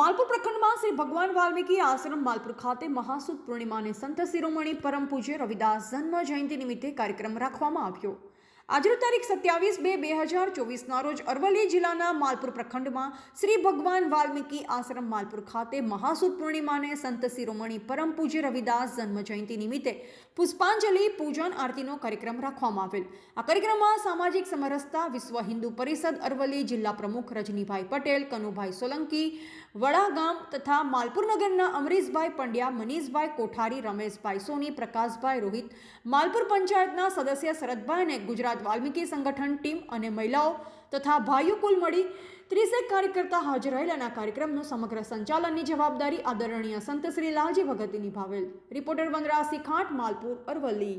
માલપુર પ્રખંડમાં શ્રી ભગવાન વાલ્મીકી આશ્રમ માલપુર ખાતે મહાસુદ પૂર્ણિમાને સંત શિરોમણી પરમ પૂજ્ય રવિદાસ જન્મ જયંતિ નિમિત્તે કાર્યક્રમ રાખવામાં આવ્યો. આજની તારીખ સત્યાવીસ બે બે હજાર ચોવીસના રોજ અરવલ્લી જિલ્લાના માલપુર પ્રખંડમાં શ્રી ભગવાન વાલ્મીકી આશ્રમ માલપુર ખાતે મહાસુદ પૂર્ણિમાને સંત શિરોમણી પરમ પૂજ્ય રવિદાસ જન્મ જયંતિ નિમિત્તે પુષ્પાંજલિ, પૂજન, આરતીનો કાર્યક્રમ રાખવામાં આવેલ. આ કાર્યક્રમમાં સામાજિક સમરસતા, વિશ્વ હિન્દુ પરિષદ અરવલ્લી જિલ્લા પ્રમુખ રજનીભાઈ પટેલ, કનુભાઈ સોલંકી વડાગામ તથા માલપુર નગરના અમરીશભાઈ પંડ્યા, મનીષભાઈ કોઠારી, રમેશભાઈ સોની, પ્રકાશભાઈ રોહિત, માલપુર પંચાયતના સદસ્ય શરદભાઈ અને ગુજરાત વાલ્મીકી સંગઠન ટીમ અને મહિલાઓ તથા ભાઈઓ કુલ મળી ત્રીસેક કાર્યકર્તા હાજર રહેલાના કાર્યક્રમનું સમગ્ર સંચાલનની જવાબદારી આદરણીય સંત શ્રી લાલજી ભગતે નિભાવેલ. રિપોર્ટર વનરાજસિંહ ખાંટ, માલપુર, અરવલ્લી.